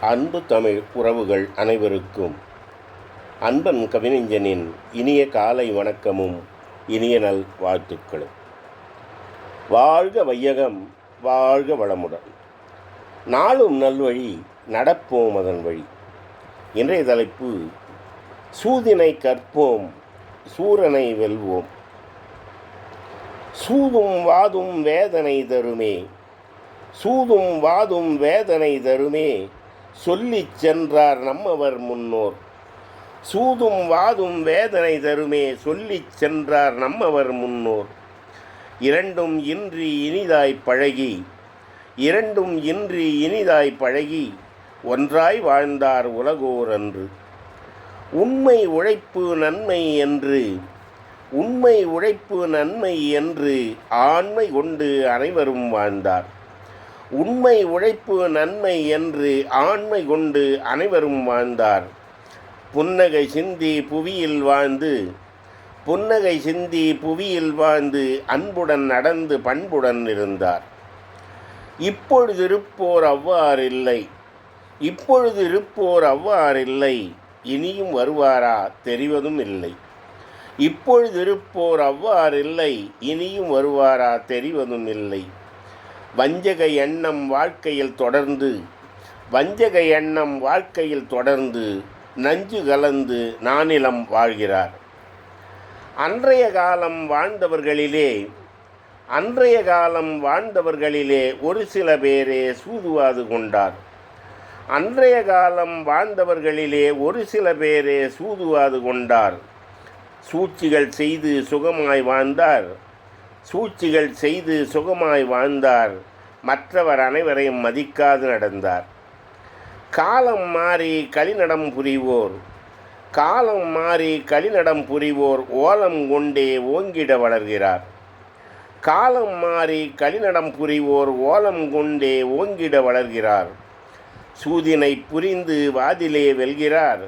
அன்பு தமிழ் உறவுகள் அனைவருக்கும். அன்பன் கவிஞனின் இனிய காலை வணக்கமும் இனிய நல் வாழ்த்துக்களும். வாழ்க வையகம் வாழ்க வளமுடன். நாளும் நல்வழி நடப்போம் அதன் வழி. இன்றைய தலைப்பு சூதினை கற்போம் சூரனை வெல்வோம். சூதும் வாதும் வேதனை தருமே சூதும் வாதும் வேதனை தருமே சொல்லிச் சென்றார் நம்மவர் முன்னோர். சூதும் வாதும் வேதனை தருமே சொல்லிச் சென்றார் நம்மவர் முன்னோர். இரண்டும் இன்றி இனிதாய் பழகி இரண்டும் இன்றி இனிதாய் பழகி ஒன்றாய் வாழ்ந்தார் உலகோர் அன்று. உண்மை உழைப்பு நன்மை என்று உண்மை உழைப்பு நன்மை என்று ஆண்மை கொண்டு அனைவரும் வாழ்ந்தார். உண்மை உழைப்பு நன்மை என்று ஆண்மை கொண்டு அனைவரும் வாழ்ந்தார். புன்னகை சிந்தி புவியில் வாழ்ந்து புன்னகை சிந்தி புவியில் வாழ்ந்து அன்புடன் நடந்து பண்புடன் இருந்தார். இப்பொழுது இருப்போர் அவ்வாறில்லை இப்பொழுது இருப்போர் அவ்வாறில்லை இனியும் வருவாரா? தெரிவதும் இல்லை. இப்பொழுது இருப்போர் அவ்வாறில்லை இனியும் வருவாரா? தெரிவதும் இல்லை. வஞ்சக எண்ணம் வாழ்க்கையில் தொடர்ந்து வஞ்சக எண்ணம் வாழ்க்கையில் தொடர்ந்து நஞ்சு கலந்து நானிலம் வாழ்கிறார். அன்றைய காலம் வாழ்ந்தவர்களிலே அன்றைய காலம் வாழ்ந்தவர்களிலே ஒரு சில பேரே சூதுவாது கொண்டார். அன்றைய காலம் வாழ்ந்தவர்களிலே ஒரு சில பேரே சூதுவாது கொண்டார். சூழ்ச்சிகள் செய்து சுகமாய் வாழ்ந்தார். சூழ்ச்சிகள் செய்து சுகமாய் வாழ்ந்தார். மற்றவர் அனைவரையும் மதிக்காது நடந்தார். காலம் மாறி களிநடம் புரிவோர். காலம் மாறி களிநடம் புரிவோர் ஓலம் கொண்டே ஓங்கிட வளர்கிறார். காலம் மாறி களிநடம் புரிவோர் ஓலம் கொண்டே ஓங்கிட வளர்கிறார். சூதினை புரிந்து வாதிலே வெல்கிறார்.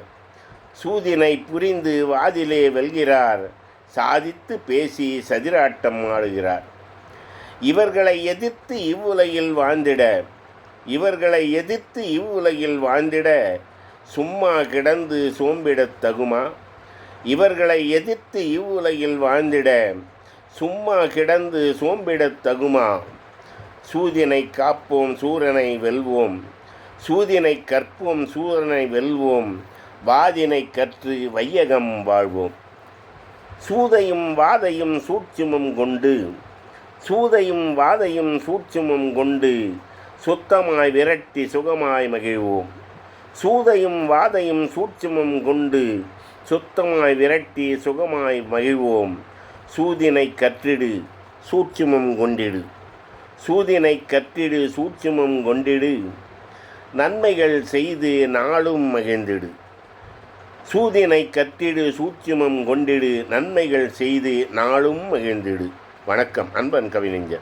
சூதினை புரிந்து வாதிலே வெல்கிறார். சாதித்து பேசி சதிராட்டம் ஆடுகிறார். இவர்களை எதிர்த்து இவ்வுலகில் வாழ்ந்திட இவர்களை எதிர்த்து இவ்வுலகில் வாழ்ந்திட சும்மா கிடந்து சோம்பிடத் தகுமா? இவர்களை எதிர்த்து இவ்வுலகில் வாழ்ந்திட சும்மா கிடந்து சோம்பிடத் தகுமா? சூதினை காப்போம் சூரனை வெல்வோம். சூதினை கற்போம் சூரனை வெல்வோம். வாதினை கற்று வையகம் வாழ்வோம். சூதையும் வாதையும் சூட்சுமம் கொண்டு சூதையும் வாதையும் சூட்சுமம் கொண்டு சுத்தமாய் விரட்டி சுகமாய் மகிழ்வோம். சூதையும் வாதையும் சூட்சுமம் கொண்டு சுத்தமாய் விரட்டி சுகமாய் மகிழ்வோம். சூதினை கற்றிடு சூட்சுமம் கொண்டிடு. சூதினை கற்றிடு சூட்சுமம் கொண்டிடு. நன்மைகள் செய்து நாளும் மகிழ்ந்திடு. சூதினை கத்திடு சூட்சுமம் கொண்டிடு நன்மைகள் செய்து நாளும் மகிழ்ந்திடு. வணக்கம் அன்பன் கவிஞர்